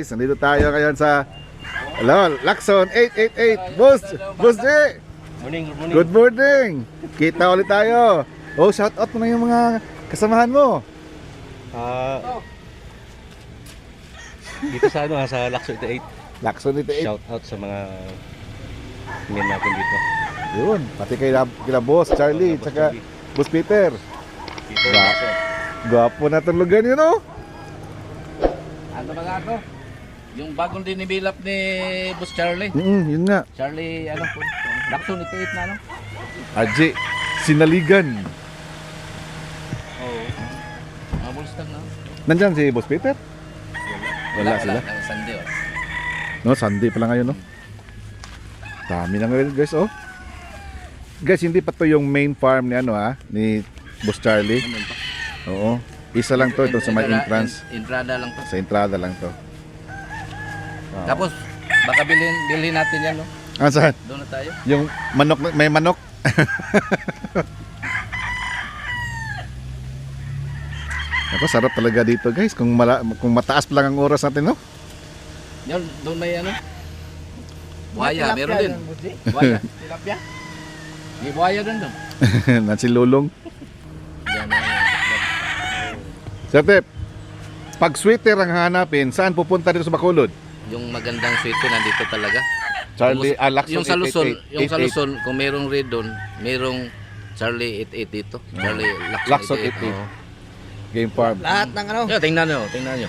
guys, nandito tayo ngayon sa Hello, Lakson 888. Boss, Boss J. Morning, good morning. Good morning. Kita ulit tayo. Oh, shout out mo na yung mga kasamahan mo. Ah, dito sa ano, ha, sa Lakso 88. Lakson 888. Shout out sa mga tingin natin dito. Yun, pati kay kila Boss Charlie, Boss tsaka. Boss Peter. Lakso. Gwapo na itong lugar yun, oh. Ano ba ako? Yung bagong dinibilap ni Boss Charlie. Mm, yun nga. Charlie, ano po? Lakson 88 na ano? Aji, sinaligan. Oo. Mga bulstag na. Nandyan si Boss Peter? Wala sila. Wala, Sunday oh. No, Sunday pa lang ngayon, no? Dami na ngayon, guys, oh. Guys, hindi pa to yung main farm ni ano ha, ni Boss Charlie. Ano? Oo. Isa lang to, ito sa may Entrada- entrance. en- Entrada lang to. Sa entrada lang to. Oo. Tapos, baka bilhin, bilhin natin yan, no? Ah, saan? Doon na tayo. Yung manok, may manok. Ako, sarap talaga dito, guys. Kung, mala, kung mataas pa lang ang oras natin, no? Yan, doon may ano? Buhaya, meron din. Buhaya. Tilapia? May buhaya doon doon. Nansi Lulong. Yan, yan, yan. Sir Tep, pag sweater ang hanapin, saan pupunta dito sa Bacolod? Yung magandang sweet nandito talaga. Charlie, ah, Lacson yung sa Luzon, 888. yung sa Luzon, kung merong red doon, merong Charlie 88 dito. Charlie Lacson Lacson 88. 88. Oo. Game Farm. Lahat ng ano? Yeah, tingnan nyo, tingnan nyo.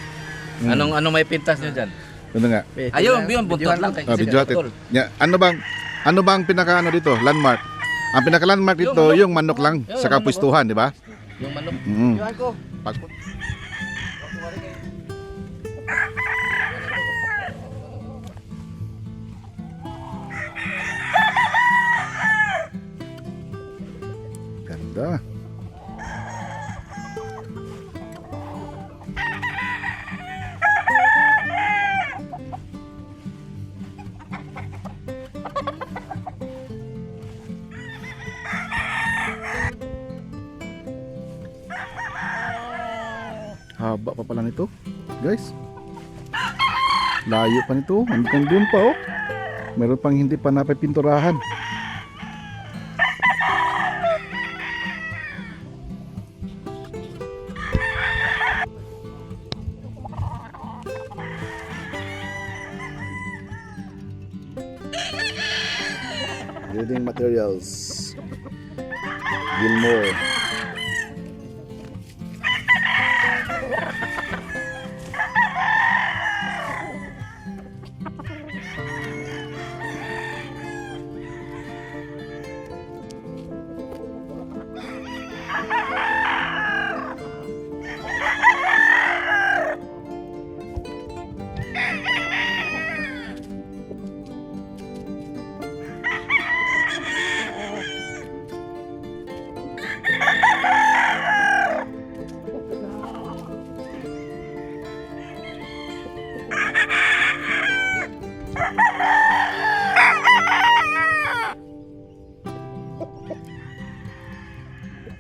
Mm. Anong ano may pintas nyo dyan? Ano nga? Ayun, yun, buntot lang. Ah, video natin. Ya, ano bang ano bang pinaka ano dito? Landmark. Ang pinaka landmark Yung dito, manok. yung manok lang Yung sa manok, kapustuhan, di ba? Yung manok. Mm. Iwan ko. Pag Ganda. Haba pa pala nito, guys. Layo pa nito, hanggang doon pa oh. Meron pang hindi pa napipinturahan. Gilmore.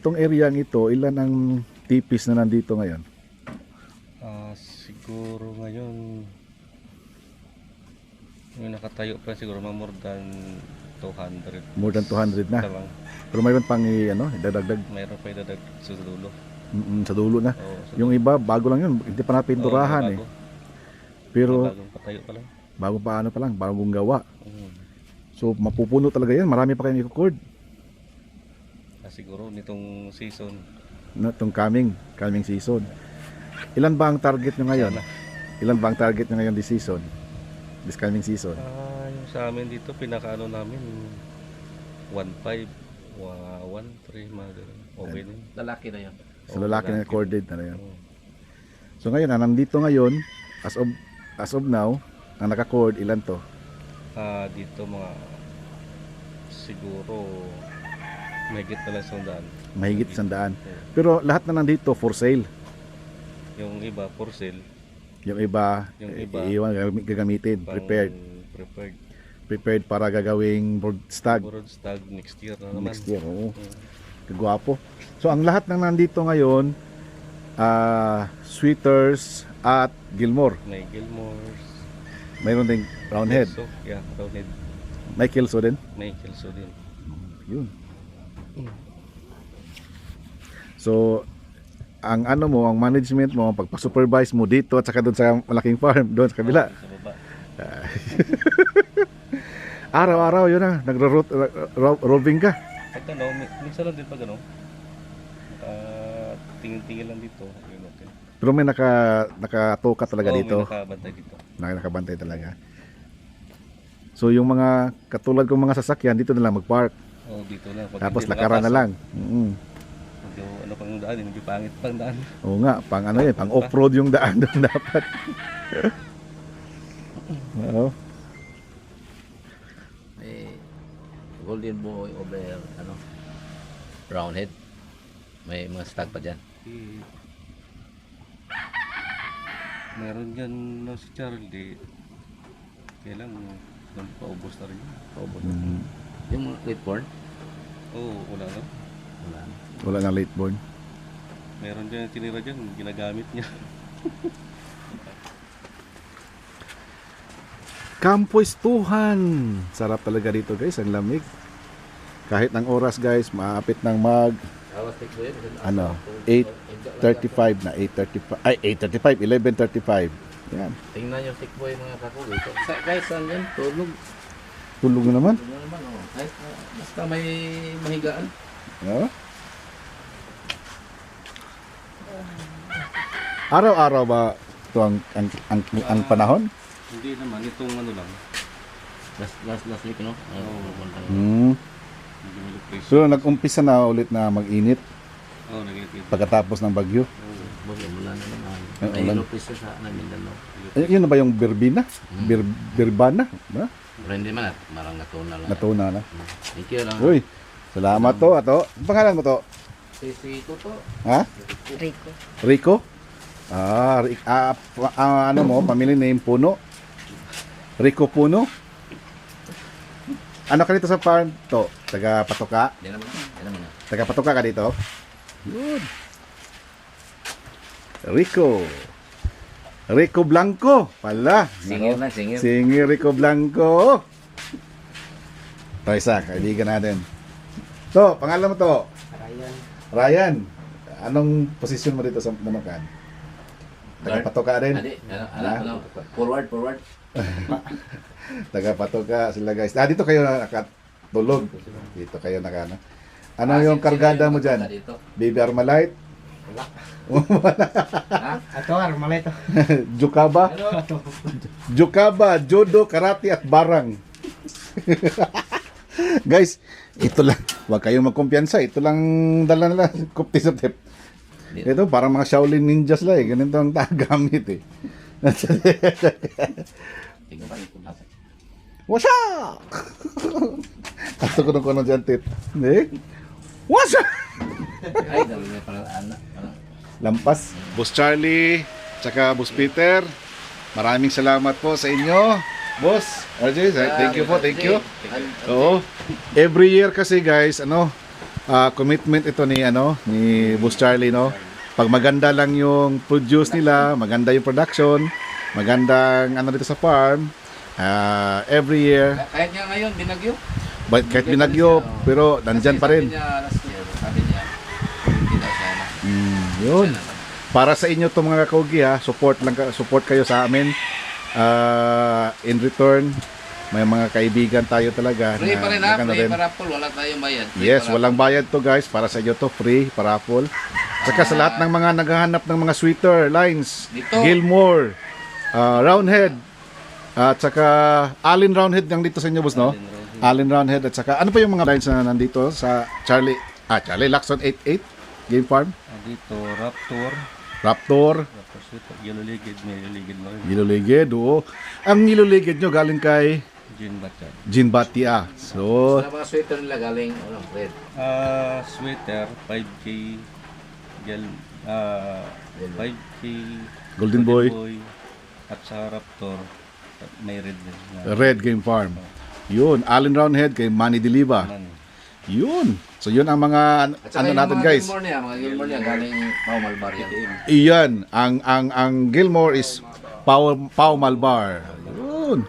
itong area ito, ilan ang tipis na nandito ngayon? Ah, siguro ngayon yung nakatayo pa siguro mga more than 200. More than 200 na. Ito lang. Pero mayroon pang ano, idadagdag Mayroon pa idadag sa dulo. mm, sa dulo na. Oo, sa Yung iba, bago lang yun. Hindi pa napinturahan eh. Oo, Pero bago. Bagong patayo pa lang. bago pa ano pa lang, bagong gawa. Mm. So mapupuno talaga yan. Marami pa kayong i-record siguro nitong season. na itong coming, coming season. Ilan ba ang target nyo ngayon? Sana. Ilan ba ang target nyo ngayon this season? This coming season? Ah, yung sa amin dito, pinakaano namin 1.5, 1.3, mga ganun. Okay din. Lalaki na yun. Sa lalaki na recorded na yan. Oo. So ngayon, ang nandito ngayon, as of, as of now, ang naka-cord, ilan to? Ah, dito mga siguro mahigit na lang sandaan. Mahigit sandaan. Oo. Pero lahat na nandito for sale. Yung iba for sale, Yung iba, Yung i- iba, iwan, gagami- gagamitin, prepared. prepared. Prepared para gagawing board stag Siguro stag next year na naman. next year. Oo. Mm. Kagwapo. So ang lahat ng nandito ngayon, ah Sweeters at Gilmore. May Gilmore's. Mayroon ding Roundhead. So, yeah, Roundhead. May Kelso din. May Kelso din. Yun. So, ang ano mo, ang management mo, ang pagpa-supervise mo dito at saka doon sa malaking farm, doon sa kabila. Araw-araw yun na, nagro-roving ka. Pag ano, mi- minsan lang din pag ano, ah, tingin-tingin lang dito. Yun, okay. Pero may naka, nakatoka talaga Oo, dito. May nakabantay dito. Naka- nakabantay talaga. So yung mga katulad kong mga sasakyan dito na lang mag-park. Oo, dito lang. Pag Tapos hindi lakaran na lang. Mm. Medyo, ano pang daan, eh, medyo pangit pang daan. Oo nga, pang ano yun, pang off-road yung daan doon dapat. Oo. May golden boy over ano roundhead. May mga stag pa dyan. Eh, meron dyan no, si Charlie. Kailang doon paubos na rin yun. Paubos na. Mm. Yung mga clipboard, Oo, wala lang. wala na. Wala nang late born. Meron dyan yung tinira dyan, ginagamit niya. Kampuistuhan. Sarap talaga dito guys, ang lamig. Kahit ng oras guys, maapit ng mag ano, 8.35 na 8.35 ay 8.35 11.35 yan Tingnan yung stick boy mga kakuloy. Guys, saan yan? Tulog. Tulog na naman Tulog naman, oh. Kahit uh, basta may mahigaan. no? araw-araw ba ito ang, ang, ang, ang panahon Hindi naman, itong ano lang. Last, last, last week, no? Oo. Oh, hmm. May presyo. so nag-umpisa na ulit na mag-init Oo, nagigit. pagkatapos ng bagyo Boy, wala na naman. Ay, May ulan. ilopis sa na Mindanao. Eh, yun na ba yung birbina? Bir, birbana? Ba? Pero hindi man at marang natuna lang. Natuna na Thank you lang. uy salamat to ato ang pangalan mo to Si, si Toto. ha? Rico. Rico? Ah, ah, pa- ah, ano mo, family name Puno? Rico Puno? Ano ka dito sa farm to? Taga Patoka? Hindi naman. Hindi naman. Taga Patoka ka dito? Good. Rico. Rico Blanco. Pala. Singir Ano? na, singir. Singir Rico Blanco. Ito isa, kaibigan natin. To, pangalan mo to? Ryan. Ryan. Anong posisyon mo dito sa Manukan? Taga Guard. Patoka rin? Adi, ano, ano, ano, forward, forward. Taga Patoka sila guys. Ah, dito kayo nakatulog. Dito kayo nakana. Ano Ah, yung kargada mo dyan? kargada Dito. Baby Armalite? Ha? Ato, armalito. Jukaba? Jukaba, Judo, Karate at Barang. guys, ito lang. Huwag kayong magkumpiyansa. Ito lang dala nila. Kupti sa tip. Ito, parang mga Shaolin ninjas lang eh. Ganito ang tagamit eh. Wasak! Ato ko nung kono dyan, tit. Eh? Wasak! Ay, dami niya pala anak. Lampas. Boss Charlie, tsaka Boss Peter, maraming salamat po sa inyo. Boss, RJ, thank you po, thank you. Oo. Every year kasi guys, ano, ah, commitment ito ni ano, ni Boss Charlie, no. Pag maganda lang yung produce nila, maganda yung production, magandang ano dito sa farm, ah, every year, Kahit nga ngayon, binagyo. but kahit binagyo, pero nandyan pa rin. Sabi niya last year, sabi niya, hindi na siya na. Mm, yun. Para sa inyo to mga kakugi ha, support lang support kayo sa amin. Ah, in return, may mga kaibigan tayo talaga. Free pa rin ha, free rin. para pool, wala tayong bayad. Free Yes, para walang bayad to guys. Para sa inyo to, free, parapol. Saka sa lahat ng mga naghahanap ng mga sweater, lines, Dito. Gilmore, ah, Roundhead, at saka Allen Roundhead yung dito sa inyo, boss, no? Allen Roundhead, at saka ano pa yung mga lines na nandito sa Charlie, ah, Charlie Lacson 88 Game Farm, Dito, Raptor. Raptor, Raptor Sweet. Yellow Ligid. May Yellow Ligid na rin. Niluligid, oo. Ang niluligid nyo galing kay Gin Batchan. Gin Batia. So, Sa mga sweater nila galing, ano, red. Ah, sweater, 5K. Gel, ah, 5K. Golden Boy. At sa Raptor, may red din. Red Game Farm. Yun, Allen Roundhead kay Manny Diliva. Ano, Yun. So, yun ang mga At saka ano yung natin mga guys. Gilmore niya, mga Gilmore niya galing Pau Malbar yan. Iyan, ang ang ang Gilmore is Pau Pau Malbar. Yun.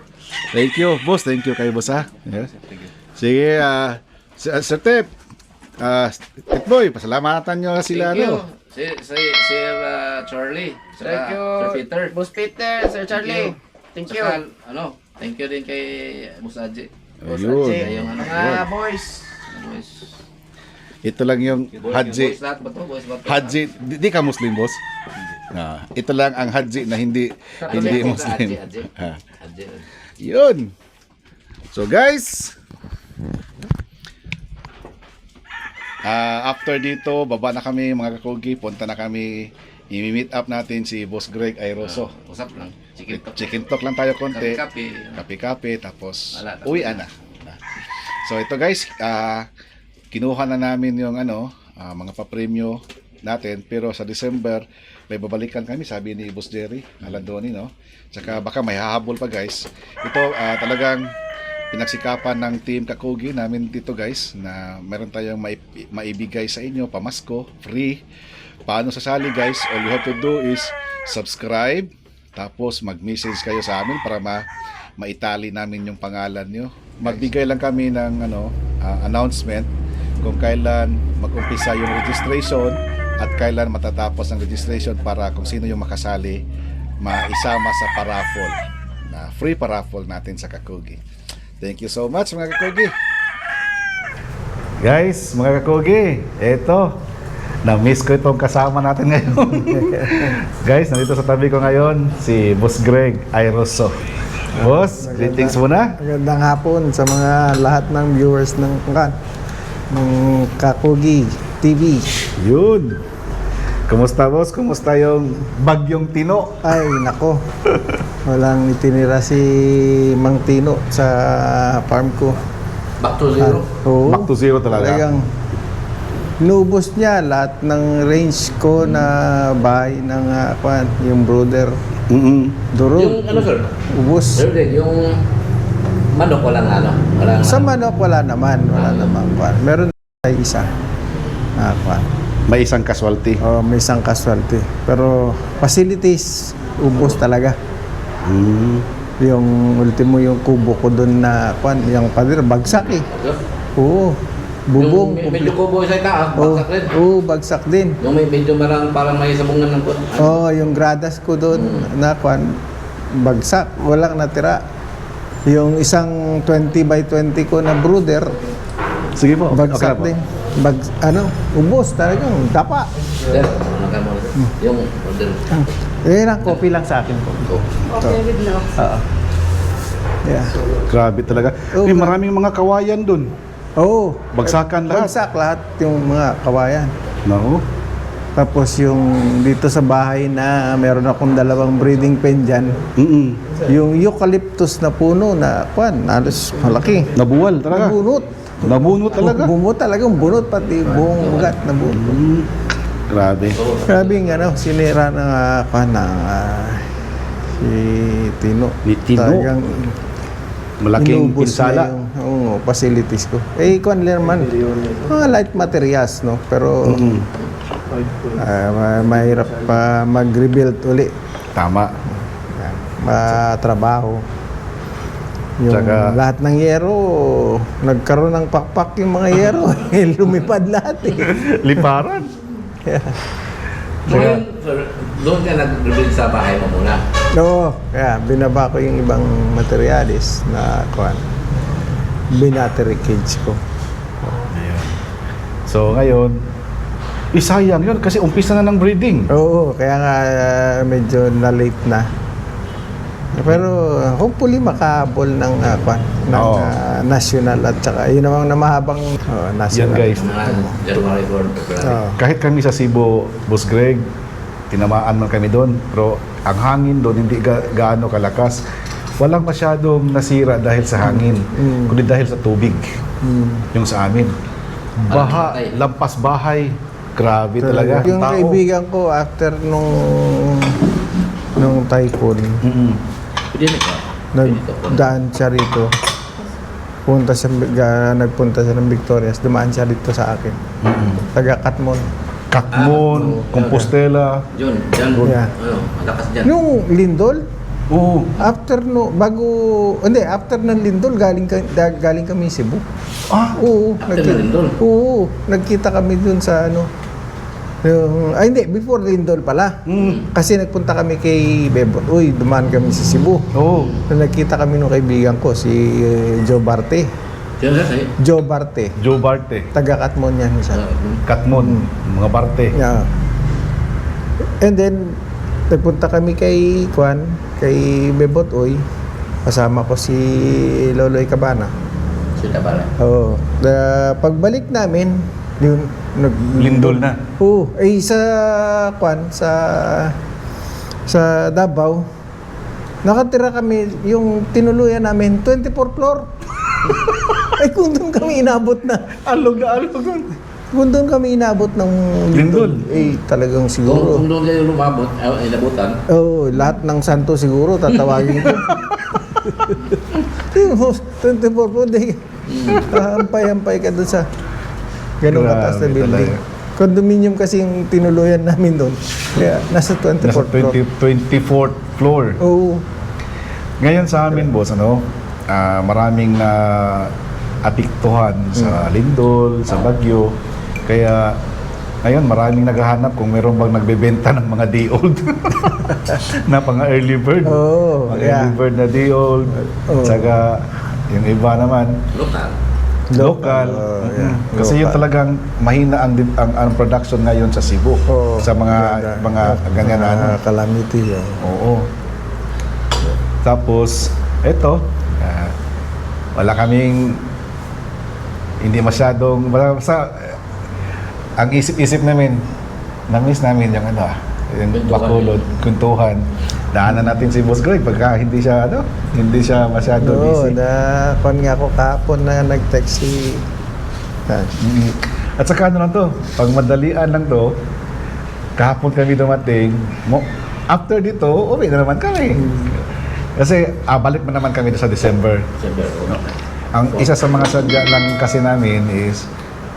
Thank you, boss. Thank you kayo, boss ha. Yes. sige. Sige, ah Sir Sir Tep. Ah, Titboy, pasalamatan nyo sila Thank you. ano. Si, si, Sir uh, Charlie. Saka Thank you, Sir Peter. Boss Peter, Sir Charlie. Thank you. Saka, ano, thank you din kay Boss Aji. Boss Ayun. Ajay. Yung ano, Mga boys. Boys. Ito lang yung to? Haji, di, di ka Muslim, boss? Ah, ito lang ang Haji na hindi hindi Muslim. Ah. Yun. So guys, ah after dito, baba na kami mga kakugi, punta na kami i-meet up natin si Boss Greg Airoso. Usap lang. Chicken talk. Chicken talk lang tayo konti. Kape-kape. Kape-kape, tapos Wala, tapos uwi na. So ito guys, ah kinuha na namin yung ano, ah, mga papremyo natin pero sa December may babalikan kami sabi ni Boss Jerry Alandoni no. Tsaka baka may hahabol pa guys. Ito ah, talagang pinagsikapan ng team Kakugi namin dito guys na meron tayong maip- maibigay sa inyo pamasko free. Paano sasali guys? All you have to do is subscribe tapos mag-message kayo sa amin para ma maitali namin yung pangalan nyo. Magbigay lang kami ng ano ah, announcement kung kailan mag-umpisa yung registration at kailan matatapos ang registration para kung sino yung makasali maisama sa paraffle na free paraffle natin sa Kakugi. Thank you so much mga Kakugi. Guys, mga Kakugi, eto, na-miss ko itong kasama natin ngayon. Guys, nandito sa tabi ko ngayon si Boss Greg Airoso. Boss, greetings muna. Magandang hapon sa mga lahat ng viewers ng kan ng Kakugi TV. Yun. Kumusta boss? Kumusta yung bagyong tino? Ay, nako. Walang itinira si Mang Tino sa farm ko. Back to zero. Oo. Back to zero talaga. Talagang inubos niya lahat ng range ko na bahay ng uh, kwan, yung brother. Mm-mm. Duro. Yung ano sir? Ubos. Sir din, yung manok walang ano. Walang Sa manok wala naman, wala naman kwan. Meron ay isa. Ah, kwan. May isang casualty. Oh, may isang casualty. Pero facilities, ubos talaga. Mm. Yung ultimo yung kubo ko doon na kwan, yung pader bagsak eh. Oo. Bubong. Yung medyo kubo sa itaas, Oo, bagsak rin. oo, bagsak din. Yung may medyo marang parang may sabungan ng kuwan. Oh, yung gradas ko doon na kwan, bagsak, walang natira. Yung isang 20 by 20 ko na brooder, Sige po. bagsak okay din. Bag, ano, ubos talagang dapa. Sir, mo? Yung order. Eh, lang, coffee lang sa akin po. Okay, Oo. Yeah. Grabe talaga. Oh, May gra- maraming mga kawayan dun. Oo. Bagsakan lahat. Bagsak lahat yung mga kawayan. No? Tapos yung dito sa bahay na meron akong dalawang breeding pen dyan. Mm Yung eucalyptus na puno na, kwan, halos malaki. Nabuwal talaga. Nabunot. Nabunot talaga. Bumot talagang bunot, pati buong ugat na bunot. Mm, Grabe. Grabe yung ano, sinira ng uh, kwan ng ah, si Tino. Ni Tino? Talagang Malaking pinsala. na yung facilities ko. Eh, kwan lang naman, mga light materials, no? Pero Mm. ah, ma- mahirap pa mag-rebuild uli. Tama. Yan, Matrabaho. Yung Tsaka- lahat ng yero, nagkaroon ng pakpak yung mga yero. eh, lumipad lahat eh. Liparan. Yun, sir, doon ka nag-rebuild sa bahay mo muna. Oo, kaya binaba ko yung ibang materialis na kuan. Binattery cage ko. Ayun. So ngayon, isayang yun kasi umpisa na ng breeding. Oo, kaya nga ah, medyo na-late na. Pero hopefully makahabol ng uh, kwan, ng Oo. ah, national at saka yun namang na mahabang oh, Yan national. guys. Mga January 4, February. Oo. Kahit kami sa Cebu, Boss Greg, tinamaan man kami doon. Pero ang hangin doon hindi ga- gaano kalakas. Walang masyadong nasira dahil sa hangin, Mm. kundi dahil sa tubig. Mm. Yung sa amin. Baha, lampas bahay. Grabe talaga. Yung Tao. kaibigan ko after nung nung typhoon, ka. nagdaan siya rito. Punta siya, nagpunta siya ng Victorias, dumaan siya dito sa akin. Mm-mm. Taga Katmon. Katmon, Ah. Compostela. Yun, dyan. Yeah. Ano, malakas dyan. Yung Lindol, Oo. after no, bago, hindi, after ng Lindol, galing, ka, da- galing kami Cebu. Ah, Oo, After ng Lindol? Oo, nagkita kami dun sa ano, yung, ay hindi, before Lindol pala. mm. Kasi nagpunta kami kay Bebot. Uy, dumaan kami sa Cebu. Oo. Na nagkita kami ng kaibigan ko, si eh, Joe Barte. Joe Barte. Joe Barte. Taga Katmon yan siya. Katmon, mga Barte. Yeah. And then, nagpunta kami kay Kwan, kay Bebot Uy. Kasama ko si Loloy Cabana. Sila pala. Oo. The, pagbalik namin, yung nag Lindol na. Oo. Eh, sa Kwan, sa sa Davao, nakatira kami, yung tinuluyan namin, 24 floor. Ay, kung doon kami inabot na, Alog na alog. Kung doon kami inabot ng Lindol. eh, talagang Kung, siguro. kung doon kayo lumabot, uh, inabutan, Oo, lahat ng santo siguro tatawagin ko. Yung 24 floor, di. Hampay-hampay ka doon sa ganong Grabe katas na building. talaga. Condominium kasi yung tinuluyan namin doon. Kaya nasa 24 Nasa floor. 20, 24th floor. Oo. Ngayon sa amin, boss, ano, ah, maraming na apiktuhan sa Lindol, sa Bagyo. Kaya ngayon maraming naghahanap kung meron bang nagbebenta ng mga day old na pang early bird. Oo, Mga yeah. early bird na day old. Oo. Saka yung iba naman lokal. local. Oo, Mm. yeah. Kasi yun Local. talagang mahina ang, ang, ang production ngayon sa Cebu. Oo. sa mga Ganda. mga ganyan na ano. Calamity. oo. Oo. Tapos, eto, ah, wala kaming hindi masyadong wala sa ang isip-isip namin na-miss namin yung ano ah, yung bakulod, kuntuhan. Daanan natin si Boss Greg pagka hindi siya ano, hindi siya masyado Oo, busy. na kon nga ako kahapon na nag-text si Ah, Mm. At saka ano lang to, pag madalian lang to, kahapon kami dumating, mo, after dito, uwi na naman kami. Kasi ah, balik mo naman kami sa December. Siyempre, No? Ang isa sa mga sadya lang kasi namin is,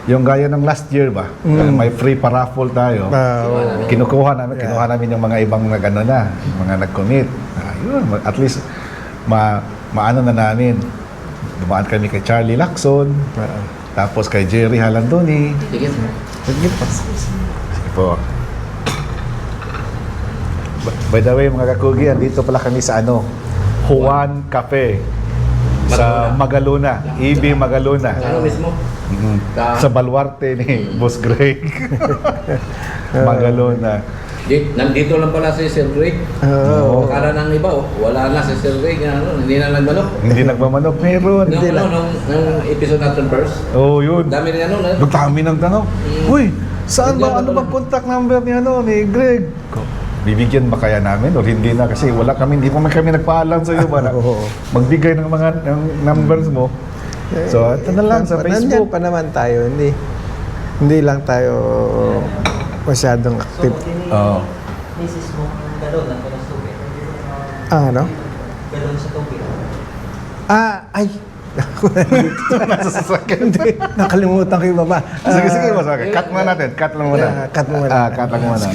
yung gaya ng last year ba, Mm. may free paraffle tayo. ah, oo. Kinukuha namin, Yeah. kinuha namin yung mga ibang nag-ano na, yung mga nag-commit. Ah, yun, at least ma maano na namin. Dumaan kami kay Charlie Lacson, Ah, tapos kay Jerry Halandoni. Sige. Sige pa. Sige po. By- the way, mga kakugi, dito pala kami sa ano, Juan Cafe. Sa Magaluna. EB Magaluna. Ano mismo? Mhm. Ka- Sa baluarte ni Boss Greg. Magaluna. Di, nandito lang pala si Sir Greg. Oo. Akala ng iba, oh, wala na si Sir Greg. Ano, hindi na nagmanok. Hindi nagmamanok. Meron. Nung, ano, nung, nung episode natin first, Oh, yun. dami rin ano, na, dami ng tanong. Mm. Uy, Saan ba, ano bang contact number ni ano, ni Greg? Ko, Bibigyan ba kaya namin o hindi na kasi wala kami, hindi pa man kami nagpaalam sa iyo ba na Oo. magbigay ng mga ng numbers mo. So, ito na lang sa Facebook. pa naman tayo, hindi. Hindi lang tayo masyadong active. Oo. Misis mo ang galon na sa tubig. Ah, ano? Galon sa tubig. Ah, ay! Nasa sasakyan. Hindi, nakalimutan ko yung baba. sige, sige, mas okay. Cut muna natin. Cut lang muna. Ah, cut mo muna. Ah, cut lang muna.